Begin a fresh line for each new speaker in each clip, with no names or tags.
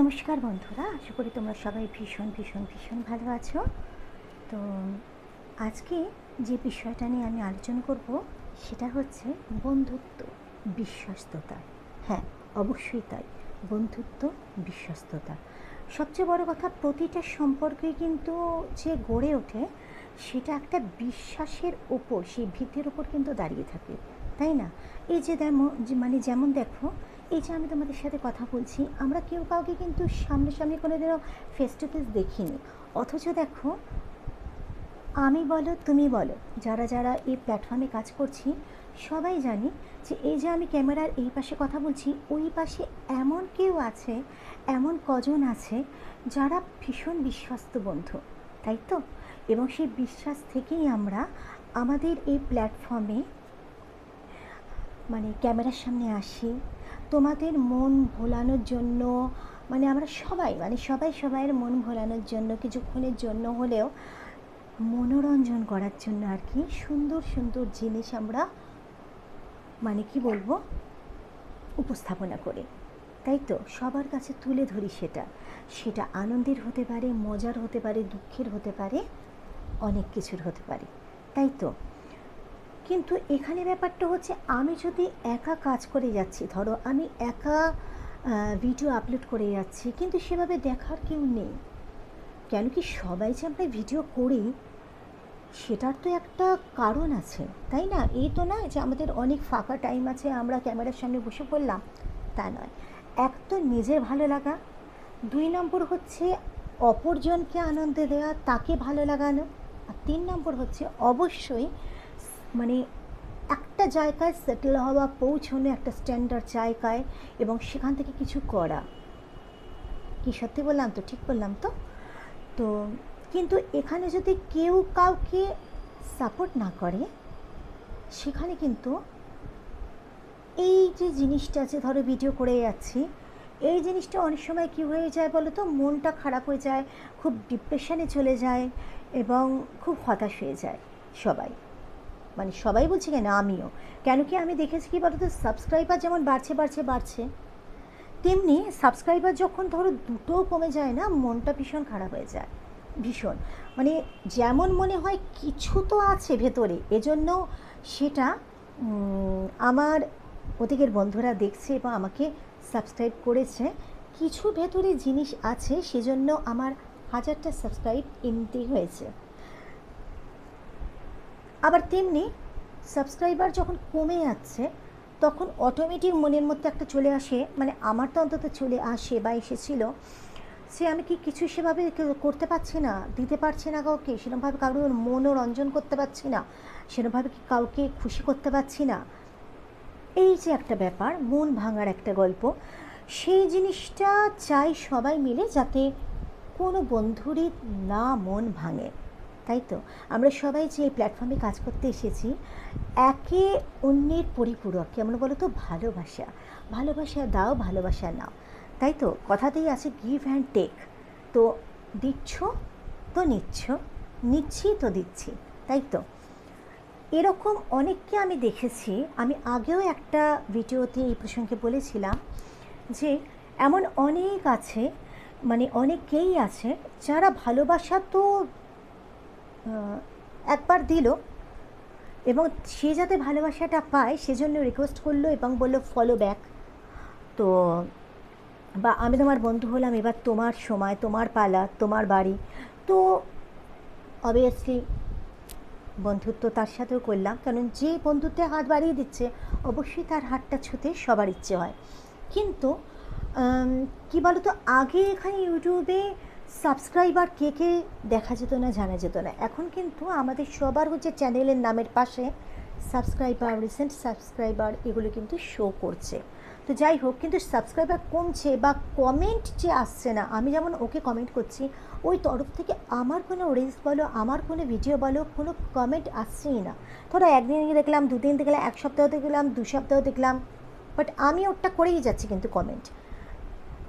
নমস্কার বন্ধুরা, আশা করি তোমরা সবাই ভীষণ ভীষণ ভীষণ ভালো আছো। তো আজকে যে বিষয়টা নিয়ে আমি আলোচনা করব, সেটা হচ্ছে বন্ধুত্ব, বিশ্বস্ততা। হ্যাঁ অবশ্যই তাই, বন্ধুত্ব, বিশ্বস্ততা। সবচেয়ে বড় কথা, প্রতিটা সম্পর্কে কিন্তু যে গড়ে ওঠে, সেটা একটা বিশ্বাসের ওপর, সেই ভিত্তির ওপর কিন্তু দাঁড়িয়ে থাকে, তাই না? এই যে যেমন মানে যেমন দেখো এই যে আমি তোমাদের সাথে কথা বলছি, আমরা কেউ কাউকে কিন্তু সামনাসামনি কোনো দিনও ফেস টু ফেস দেখিনি। অথচ দেখো, আমি বলো, তুমি বলো, যারা যারা এই প্ল্যাটফর্মে কাজ করছি, সবাই জানি যে এই যে আমি ক্যামেরার এই পাশে কথা বলছি, ওই পাশে এমন কেউ আছে, এমন কজন আছে, যারা ভীষণ বিশ্বস্ত বন্ধু, তাই তো? এবং সেই বিশ্বাস থেকেই আমরা আমাদের এই প্ল্যাটফর্মে মানে ক্যামেরার সামনে আসি তোমাদের মন ভোলানোর জন্য মানে আমরা সবাই মানে সবাই সবাইয়ের মন ভোলানোর জন্য, কিছুক্ষণের জন্য হলেও মনোরঞ্জন করার জন্য আর কি সুন্দর সুন্দর জিনিস আমরা মানে কি বলব, উপস্থাপনা করি। তাই তো? সবার কাছে তুলে ধরি সেটা। সেটা আনন্দের হতে পারে, মজার হতে পারে, দুঃখের হতে পারে, অনেক কিছুর হতে পারে। তাই তো? কিন্তু এখানে ব্যাপারটা হচ্ছে, আমি যদি একা কাজ করে যাচ্ছি, ধরো আমি একা ভিডিও আপলোড করে যাচ্ছি, কিন্তু সেভাবে দেখার কেউ নেই। কেন কি সবাই যে আমরা ভিডিও করি, সেটার তো একটা কারণ আছে, তাই না? এই তো নয় যে আমাদের অনেক ফাঁকা টাইম আছে, আমরা ক্যামেরার সামনে বসে পড়লাম, তা নয়। এক তো নিজের ভালো লাগা, দুই নম্বর হচ্ছে অপরজনকে আনন্দ দেওয়া, তাকে ভালো লাগানো, আর তিন নম্বর হচ্ছে অবশ্যই মানে একটা জায়গায় সেটেল হওয়া, পৌঁছনো একটা স্ট্যান্ডার্ড জায়গায় এবং সেখান থেকে কিছু করা। কি সত্যি বললাম তো? ঠিক বললাম তো? তো কিন্তু এখানে যদি কেউ কাউকে সাপোর্ট না করে, সেখানে কিন্তু এই যে জিনিসটা আছে, ধরো ভিডিও করে যাচ্ছি, এই জিনিসটা অনেক সময় কী হয়ে যায় বলো তো? মনটা খারাপ হয়ে যায়, খুব ডিপ্রেশনে চলে যায় এবং খুব হতাশ হয়ে যায় সবাই। মানে সবাই বলছে কেন? আমিও। কেন কি আমি দেখেছি কি বলতো? সাবস্ক্রাইবার যেমন বাড়ছে বাড়ছে বাড়ছে, তেমনি সাবস্ক্রাইবার যখন ধরো দুটো কমে যায় না, মনটা ভীষণ খারাপ হয়ে যায়। ভীষণ। মানে যেমন মনে হয় কিছু তো আছে ভেতরে। এজন্য সেটা আমার ওদিকের বন্ধুরা দেখছে এবং আমাকে সাবস্ক্রাইব করেছে। কিছু ভেতরে জিনিস আছে, সেজন্য আমার হাজারটা সাবস্ক্রাইব এমনিতেই হয়েছে। আবার তেমনি সাবস্ক্রাইবার যখন কমে যাচ্ছে, তখন অটোমেটিক মনের মধ্যে একটা চলে আসে মানে আমার তো অন্তত চলে আসে বা এসেছিল, সে আমি কি কিছু সেভাবে করতে পারছি না, দিতে পারছি না কাউকে সেরকমভাবে কারোর মনোরঞ্জন করতে পারছি না সেরকমভাবে কি কাউকে খুশি করতে পারছি না। এই যে একটা ব্যাপার, মন ভাঙার একটা গল্প, সেই জিনিসটা চাই সবাই মিলে যাতে কোনো বন্ধুরই না মন ভাঙে। তাই তো? আমরা সবাই যে এই প্ল্যাটফর্মে কাজ করতে এসেছি, একে অন্যের পরিপূরক, কেমন বলো তো ভালোবাসা। ভালোবাসা দাও, ভালোবাসা নাও। তাই তো? কথাতেই আছে গিভ অ্যান্ড টেক তো দিচ্ছ তো নিচ্ছ, নিচ্ছি তো দিচ্ছি, তাই তো? এরকম অনেককে আমি দেখেছি। আমি আগেও একটা ভিডিওতে এই প্রসঙ্গে বলেছিলাম যে, এমন অনেক আছে মানে অনেকেই আছে যারা ভালোবাসা তো একবার দিল এবং সে যাতে ভালোবাসাটা পায় সেজন্য রিকোয়েস্ট করল এবং বলল ফলো ব্যাক তো, বা আমি তোমার বন্ধু হলাম, এবার তোমার সময়, তোমার পালা, তোমার বাড়ি। তো অবভিয়াসলি বন্ধুত্ব তার সাথেও করলাম, কারণ যে বন্ধুত্বে হাত বাড়িয়ে দিচ্ছে, অবশ্যই তার হাতটা ছুতে সবার ইচ্ছে হয়। কিন্তু কী বলতো, আগে এখানে ইউটিউবে সাবস্ক্রাইবার কে কে দেখা যেত না, জানা যেত না। এখন কিন্তু আমাদের সবার হচ্ছে চ্যানেলের নামের পাশে সাবস্ক্রাইবার রিসেন্ট সাবস্ক্রাইবার এগুলো কিন্তু শো করছে। তো যাই হোক, কিন্তু সাবস্ক্রাইবার কমছে বা কমেন্ট যে আসছে না, আমি যেমন ওকে কমেন্ট করছি, ওই তরফ থেকে আমার কোনো রিলস বলো, আমার কোনো ভিডিও বলো, কোনো কমেন্ট আসছেই না। ধরো একদিন দেখলাম, দুদিন দেখলাম, এক সপ্তাহ দেখলাম, দু সপ্তাহ দেখলাম বাট আমি ওটা করেই যাচ্ছি কিন্তু কমেন্ট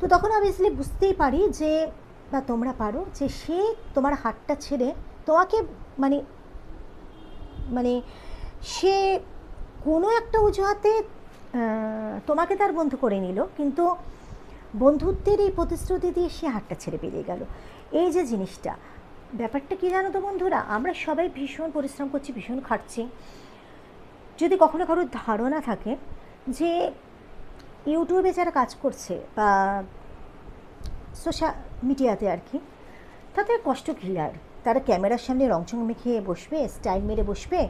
তো তখন অবভিয়াসলি বুঝতেই পারি যে বা তোমরা পারো যে সে তোমার হাতটা ছেড়ে তোমাকে মানে মানে সে কোনো একটা অজুহাতে তোমাকে তার বন্ধু করে নিল, কিন্তু বন্ধুত্বের এই প্রতিশ্রুতি দিয়ে সে হাতটা ছেড়ে বেরিয়ে গেল। এই যে জিনিসটা, ব্যাপারটা কী জানো তো বন্ধুরা? আমরা সবাই ভীষণ পরিশ্রম করছি, ভীষণ খাটছি। যদি কখনো কারোর ধারণা থাকে যে ইউটিউবে যারা কাজ করছে বা সোশ্যাল মিডিয়াতে আর কি। তাদের কষ্ট কী আর? তারা ক্যামেরার সামনে রংচং মেখে বসবে, স্টাইল মেরে বসবে।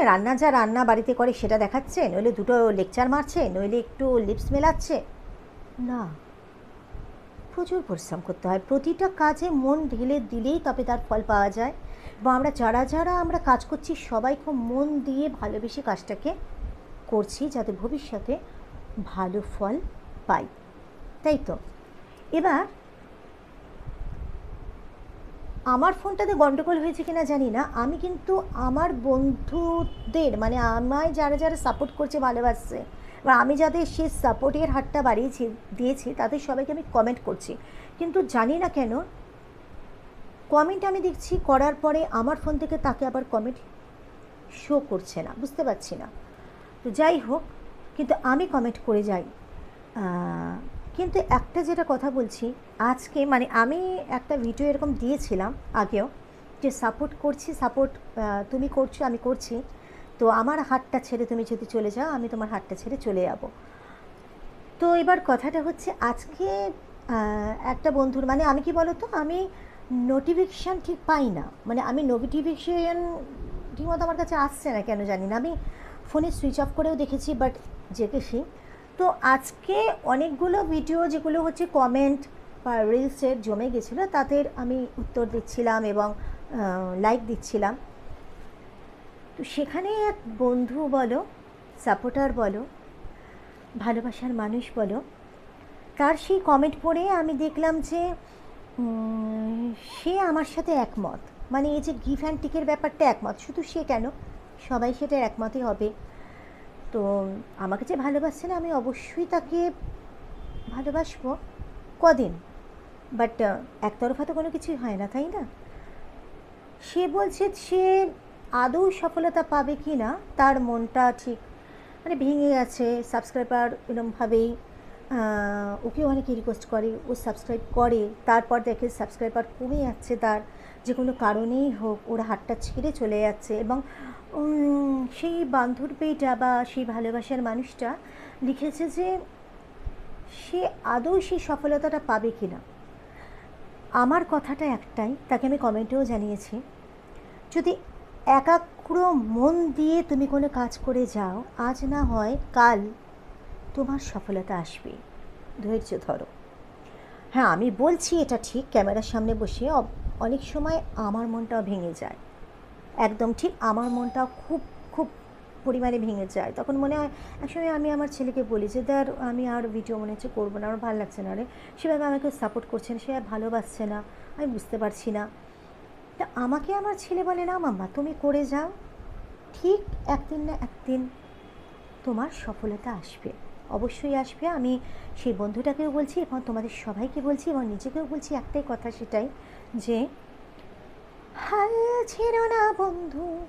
রান্না যা রান্না বাড়িতে করে সেটা দেখাচ্ছে, নইলে দুটো লেকচার মারছে, নইলে একটু লিপস মেলাচ্ছে। না। প্রচুর পরিশ্রম করতে হয়। প্রতিটা কাজে মন ঢেলে দিলেই তবে তার ফল পাওয়া যায়। বা আমরা যারা যারা আমরা কাজ করছি, সবাই খুব মন দিয়ে ভালোবেসে কাজটাকে করছি যাতে ভবিষ্যতে ভালো ফল পাই। তাই তো? এবার আমার ফোনটাতে গন্ডগোল হয়েছে কিনা জানি না। আমি কিন্তু আমার বন্ধুদের মানে আমায় যারা যারা সাপোর্ট করছে, ভালোবাসছে, বা আমি যাদের সে সাপোর্টের হাতটা বাড়িয়েছি, দিয়েছি, তাদের সবাইকে আমি কমেন্ট করছি। কিন্তু জানি না কেন কমেন্ট আমি দেখছি করার পরে আমার ফোন থেকে তাকে আবার কমেন্ট শো করছে না। বুঝতে পারছি না। তো যাই হোক, কিন্তু আমি কমেন্ট করে যাই। কিন্তু একটা যেটা কথা বলছি, আজকে মানে আমি একটা ভিডিও এরকম দিয়েছিলাম আগেও যে সাপোর্ট করছি সাপোর্ট তুমি করছ, আমি করছি। তো আমার হাতটা ছেড়ে তুমি যদি চলে যাও, আমি তোমার হাতটা ছেড়ে চলে যাব। তো এবার কথাটা হচ্ছে আজকে একটা বন্ধুর মানে আমি কি বলো তো আমি নোটিফিকেশান ঠিক পাই না। মানে আমি নোটিফিকেশান ঠিকমতো আমার কাছে আসছে না, কেন জানি না। আমি ফোনে সুইচ অফ করেও দেখেছি বাট জেগেছি তো আজকে অনেকগুলো ভিডিও যেগুলো হচ্ছে কমেন্ট বা রিলসের জমে গেছিল, তাদের আমি উত্তর দিচ্ছিলাম এবং লাইক দিচ্ছিলাম। তো সেখানে এক বন্ধু বলো সাপোর্টার বলো, ভালোবাসার মানুষ বলো, তার সেই কমেন্ট পড়ে আমি দেখলাম যে সে আমার সাথে একমত। মানে এই যে গিফ অ্যান্ড টিকের ব্যাপারটা একমত। শুধু সে কেন? সবাই সেটা একমতই হবে। তো আমাকে যে ভালোবাসছে না, আমি অবশ্যই তাকে ভালোবাসবো কদিন? বাট একতরফা তো কোনো কিছুই হয় না, তাই না? সে বলছে সে আদৌ সফলতা পাবে কি না, তার মনটা ঠিক মানে ভেঙে গেছে সাবস্ক্রাইবার এরমভাবেই ওকে অনেকে রিকোয়েস্ট করে, ও সাবস্ক্রাইব করে, তারপর দেখে সাবস্ক্রাইবার কমে যাচ্ছে তার, যে কোনো কারণেই হোক, ওরা হাতটা ছিঁড়ে চলে যাচ্ছে এবং সেই বান্ধবীটা বা সেই ভালোবাসার মানুষটা লিখেছে যে সে আদৌ সেই সফলতাটা পাবে কি না আমার কথাটা একটাই, তাকে আমি কমেন্টেও জানিয়েছি। যদি একাগ্র মন দিয়ে তুমি কোনো কাজ করে যাও, আজ না হয় কাল তোমার সফলতা আসবে। ধৈর্য ধরো। হ্যাঁ আমি বলছি এটা ঠিক, ক্যামেরার সামনে বসে অনেক সময় আমার মনটাও ভেঙে যায়। একদম ঠিক আমার মনটা খুব খুব পরিমাণে ভেঙে যায়। তখন মনে হয় একসময় আমি আমার ছেলেকে বলি যে, দেখ, আমি আর ভিডিও মনে হচ্ছে করব না, আমার ভালো লাগছে না রে। সেভাবে আমাকে সাপোর্ট করছে না, সে ভালোবাসছে না, আমি বুঝতে পারছি না। তা আমাকে আমার ছেলে বলে, না মাম্মা, তুমি করে যাও। ঠিক একদিন না একদিন তোমার সফলতা আসবে। অবশ্যই আসবে। আমি সেই বন্ধুটাকেও বলছি এবং তোমাদের সবাইকে বলছি এবং নিজেকেও বলছি একটাই কথা সেটাই যে হাল ছেড়ো না বন্ধু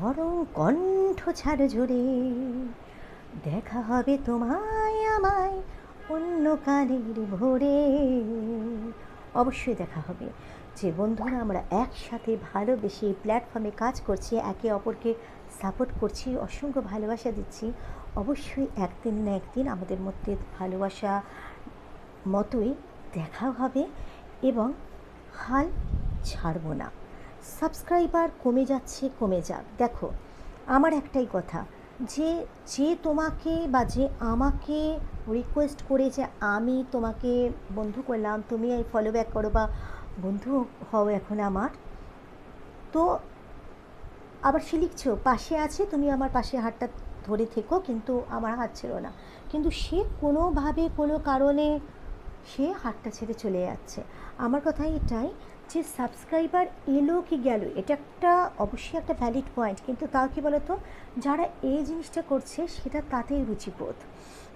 বরং কণ্ঠ ছাড় জোরে। দেখা হবে তোমায় আমায় অন্য কালের ভোরে। অবশ্যই দেখা হবে। যে বন্ধুরা, আমরা একসাথে ভালোবেসে প্ল্যাটফর্মে কাজ করছি, একে অপরকে সাপোর্ট করছি, অসংখ্য ভালোবাসা দিচ্ছি। অবশ্যই একদিন না একদিন আমাদের মধ্যে ভালোবাসা মতোই দেখা হবে এবং হাল ছাড়ব না। সাবস্ক্রাইবার কমে যাচ্ছে, কমে যাক। দেখো, আমার একটাই কথা, যে যে তোমাকে বা যে আমাকে রিকোয়েস্ট করে যে আমি তোমাকে বন্ধু করলাম, তুমি এই ফলো ব্যাক করো বা বন্ধু হও এখন আমার, তো আবার সে লিখছো, পাশে আছে, তুমি আমার পাশে হাতটা ধরে থেকো, কিন্তু আমার হাত ছিল না। কিন্তু সে কোনোভাবে কোনো কারণে সে হাতটা ছেড়ে চলে যাচ্ছে। আমার কথা এটাই যে সাবস্ক্রাইবার এলো কি গেল, এটা একটা অবশ্যই একটা ভ্যালিড পয়েন্ট কিন্তু তাও কি বলতো? যারা এই জিনিসটা করছে, সেটা তাতেই রুচিবোধ।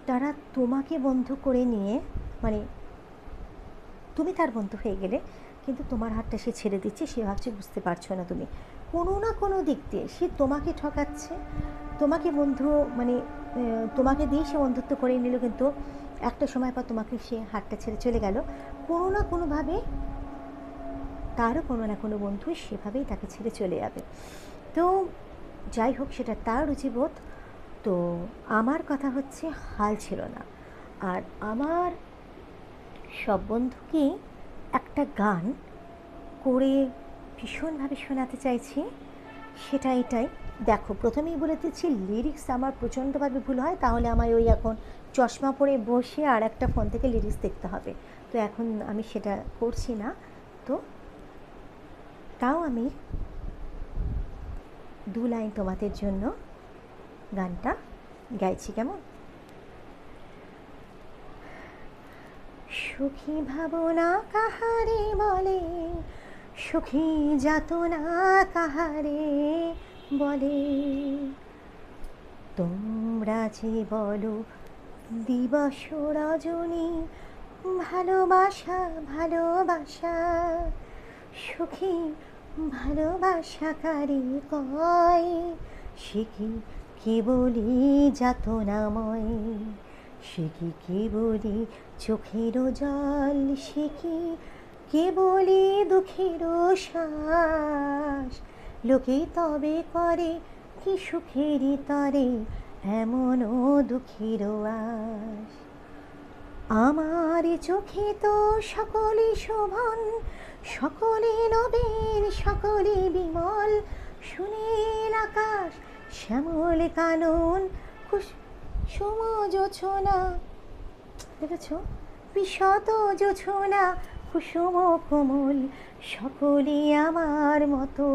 তারা তোমাকে বন্ধু করে নিয়ে মানে তুমি তার বন্ধু হয়ে গেলে, কিন্তু তোমার হাতটা সে ছেড়ে দিচ্ছে, সে ভাবছে বুঝতে পারছ না তুমি। কোনো না কোনো দিক দিয়ে সে তোমাকে ঠকাচ্ছে, তোমাকে বন্ধু মানে তোমাকে দিয়ে সে বন্ধুত্ব করে নিল, কিন্তু একটা সময় পর তোমাকে সে হাতটা ছেড়ে চলে গেল। কোনো না কোনোভাবে তারও কোনো না কোনো বন্ধু সেভাবেই তাকে ছেড়ে চলে যাবে। তো যাই হোক, সেটা তার রুচিবোধ তো আমার কথা হচ্ছে, হাল ছিল না। আর আমার সব বন্ধুকে একটা গান করে ভীষণভাবে শোনাতে চাইছি। সেটা এটাই। দেখো, প্রথমেই বলে দিচ্ছি লিরিক্স আমার প্রচণ্ডভাবে ভুল হয়, তাহলে আমায় ওই এখন চশমা পরে বসে আর একটা ফোন থেকে লিরিক্স দেখতে হবে। তো এখন আমি সেটা করছি না। তো তাও আমি দু লাইন তোমাদের জন্য গানটা গাইছি, কেমন? সুখী ভাবনা কাহারে বলে, সুখী যাতনা কাহারে বলে। তোমরা যে বলো দিবস রজনী, ভালোবাসা ভালোবাসা সুখী ভালোবাসাকারী কয় সে কি কেবলই যাতনাময়? সে কি কেবলই চোখেরও জল? সে কি কেবলই দুঃখেরও শ্বাস? লোকে তবে করে কি সুখেরই তরে, এমনও দুঃখেরও আশ আমার চোখে তো সকলে শোভন সকলে নবীন, সকলে বিমল। সুনীল আকাশ, শ্যামল কানন কুসুম জোছনা দেখেছ? বিশত জোছনা কুসুম কোমল। সকলে আমার মতো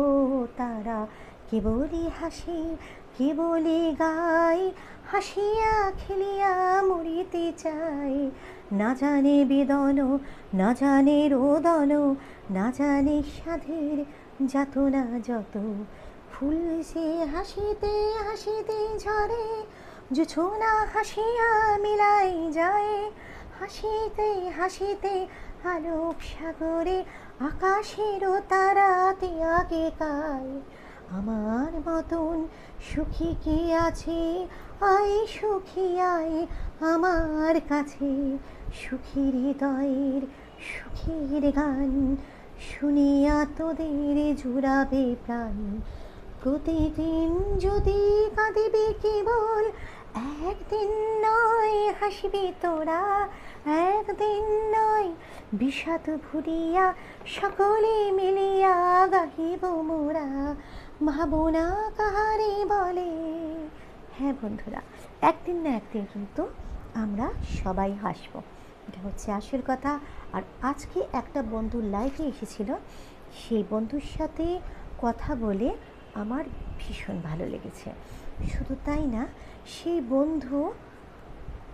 তারা। কেবলই হাসি কেবলই গাই? হাসিয়া খেলিয়া মরিতে চাই। না জানে বেদন, না জানে রোদন, না জানে সাধের যাতনা যত। ফুল সে হাসিতে হাসিতে ঝরে জুছনা হাসিয়া মিলাই যায়। হাসিতে হাসিতে আলোক সাগরে আকাশেরও তারাতে আগে কায় আমার মতন সুখী কি আছে? আয় সুখী, আয় আমার কাছে। সুখী হৃদয়ের সুখীর গান শুনিয়া তোদের জুড়াবে প্রাণ। প্রতিদিন যদি কাঁদিবে কেবল, একদিন নয় হাসবি তোরা। একদিন নয় বিষাদ ভুলিয়া সকলে মিলিয়া গাহিব মোরা। ভাবনা কাহারে বলে? হ্যাঁ বন্ধুরা, একদিন না একদিন কিন্তু আমরা সবাই হাসবো। এটা হচ্ছে আসল কথা। আর আজকে একটা বন্ধু লাইভে এসেছিল। সেই বন্ধুর সাথে কথা বলে আমার ভীষণ ভালো লেগেছে। শুধু তাই না, সেই বন্ধু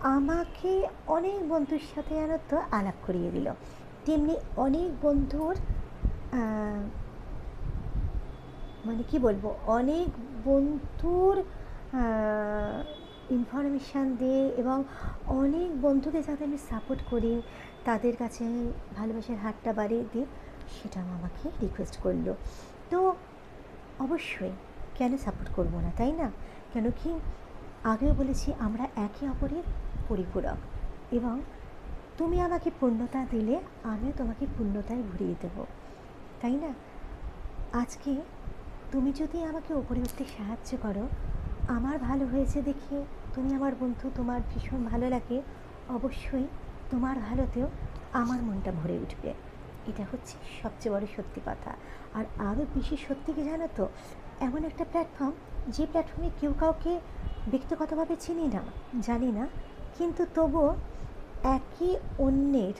আমাকে অনেক বন্ধুর সাথে যেন তো আলাপ করিয়ে দিল। তেমনি অনেক বন্ধুর মানে কি বলব? অনেক বন্ধুর ইনফরমেশান দিয়ে এবং অনেক বন্ধুকে যাতে আমি সাপোর্ট করি, তাদের কাছে ভালোবাসার হাতটা বাড়িয়ে দিই সেটাও আমাকে রিকোয়েস্ট করল। তো অবশ্যই কেন সাপোর্ট করব না, তাই না? কেন কি আগেও বলেছি আমরা একে অপরের পরিপূরক এবং তুমি আমাকে পূর্ণতা দিলে আমিও তোমাকে পূর্ণতায় ভরিয়ে দেব, তাই না? আজকে তুমি যদি আমাকে উপরে উঠতে সাহায্য করো, আমার ভালো হয়েছে দেখে তুমি আমার বন্ধু, তোমার ভীষণ ভালো লাগে। অবশ্যই তোমার ভালোতেও আমার মনটা ভরে উঠবে। এটা হচ্ছে সবচেয়ে বড় সত্যি কথা। আর আরও বেশি সত্যি কি জানো তো? এমন একটা প্ল্যাটফর্ম যে প্ল্যাটফর্মে কেউ কাউকে ব্যক্তিগতভাবে চিনি না, জানি না। কিন্তু তবুও একই অন্যের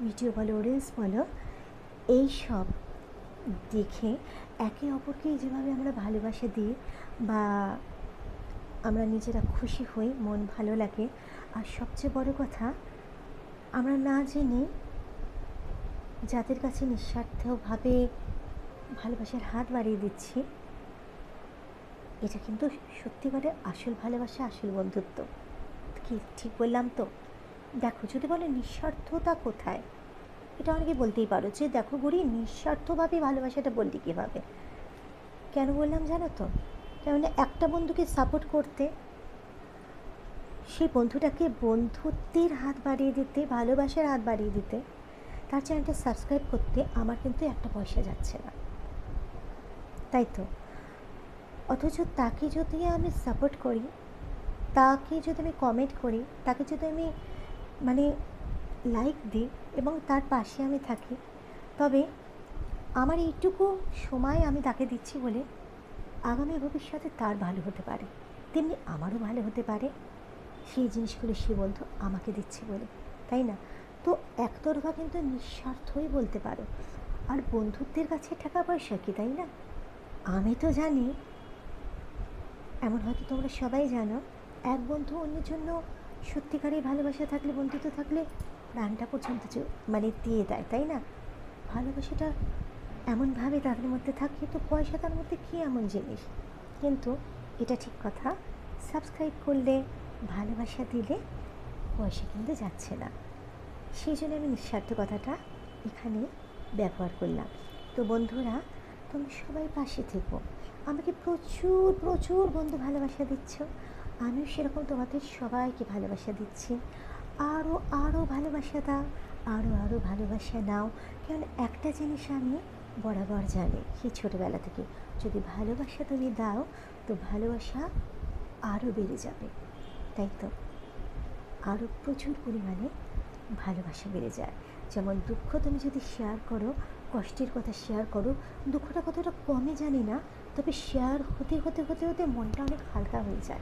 ভিডিও বলো রিলস বলো, এইসব দেখে একে অপরকে যেভাবে আমরা ভালোবাসা দিই বা আমরা নিজেরা খুশি হই, মন ভালো লাগে। আর সবচেয়ে বড় কথা, আমরা না জেনে যাদের কাছে নিঃস্বার্থভাবে ভালোবাসার হাত বাড়িয়ে দিচ্ছি, এটা কিন্তু সত্যিকারের আসল ভালোবাসা, আসল বন্ধুত্ব। কি ঠিক বললাম তো? দেখো, যদি বলে নিঃস্বার্থতা কোথায়? এটা অনেকে বলতেই পারো যে, দেখো গড়ি নিঃস্বার্থভাবে ভালোবাসাটা বললি কীভাবে? কেন বললাম জানো তো? কেননা একটা বন্ধুকে সাপোর্ট করতে সেই বন্ধুটাকে বন্ধুত্বের হাত বাড়িয়ে দিতে, ভালোবাসার হাত বাড়িয়ে দিতে, তার চ্যানেলটা সাবস্ক্রাইব করতে আমার কিন্তু একটা পয়সা যাচ্ছে না। তাই তো? অথচ তাকে যদি আমি সাপোর্ট করি, তাকে যদি আমি কমেন্ট করি, তাকে যদি আমি মানে লাইক দিই এবং তার পাশে আমি থাকি, তবে আমার এইটুকু সময় আমি তাকে দিচ্ছি বলে আগামী ভবিষ্যতে তার ভালো হতে পারে। তেমনি আমারও ভালো হতে পারে। সেই জিনিসগুলো সে বন্ধু আমাকে দিচ্ছে বলে। তাই না? তো একতরফা কিন্তু নিঃস্বার্থই বলতে পারো। আর বন্ধুত্বের কাছে টাকা পয়সা কি, তাই না? আমি তো জানি। এমন হয়তো তোমরা সবাই জানো, এক বন্ধু অন্যের জন্য সত্যিকারের ভালোবাসা থাকলে, বন্ধুত্ব থাকলে প্রাণটা পর্যন্ত মানে দিয়ে দেয়, তাই না? ভালোবাসাটা এমনভাবে তাদের মধ্যে থাকে তো পয়সা তার মধ্যে কী এমন জিনিস? কিন্তু এটা ঠিক কথা সাবস্ক্রাইব করলে, ভালোবাসা দিলে পয়সা কিন্তু যাচ্ছে না। সেই জন্য আমি নিঃস্বার্থ কথাটা এখানে ব্যবহার করলাম। তো বন্ধুরা, তোমরা সবাই পাশে থেকো। আমাকে প্রচুর প্রচুর বন্ধু ভালোবাসা দিচ্ছ। আমিও সেরকম তোমাদের সবাইকে ভালোবাসা দিচ্ছি। আরও আরও ভালোবাসা দাও আরও আরও ভালোবাসা নাও। কারণ একটা জিনিস আমি বরাবর জানে সেই ছোটোবেলা থেকে। যদি ভালোবাসা তুমি দাও, তো ভালোবাসা আরও বেড়ে যাবে। তাই তো? আরও প্রচুর পরিমাণে ভালোবাসা বেড়ে যায়। যেমন দুঃখ তুমি যদি শেয়ার করো, কষ্টের কথা শেয়ার করো, দুঃখটা কতটা কমে জানি না, তবে শেয়ার হতে হতে হতে হতে মনটা অনেক হালকা হয়ে যায়।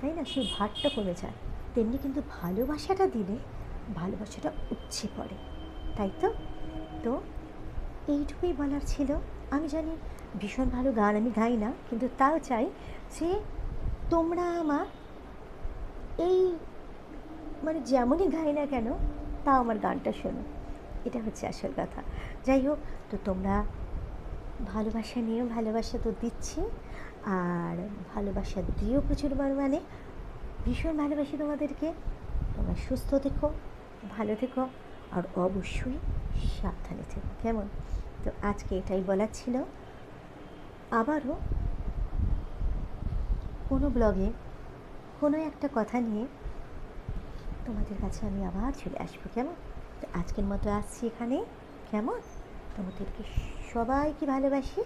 তাই না? সেই ভারটা কমে যায়। তেমনি কিন্তু ভালোবাসাটা দিলে ভালোবাসাটা উপচে পড়ে। তাই তো? তো এইটুকুই বলার ছিল। আমি জানি ভীষণ ভালো গান আমি গাই না, কিন্তু তাও চাই যে তোমরা আমার এই মানে যেমনই গাই না কেন, তাও আমার গানটা শোনো। এটা হচ্ছে আসল কথা। যাই হোক, তো তোমরা ভালোবাসা নিয়েও ভালোবাসা তো দিচ্ছি, আর ভালোবাসা দিয়েও প্রচুর পরিমাণে। ভীষণ ভালোবাসি তোমাদেরকে। তোমরা সুস্থ থেকো, ভালো থেকো, আর অবশ্যই সাবধানে থেকো। কেমন? তো আজকে এটাই বলার ছিল। আবারও কোনো ব্লগে কোনো একটা কথা নিয়ে তোমাদের কাছে আমি আবার চলে আসব, কেমন? তো আজকের মতো আসছি এখানে, কেমন? তোমাদেরকে সবাইকে ভালোবাসি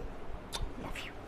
লাভ ইউ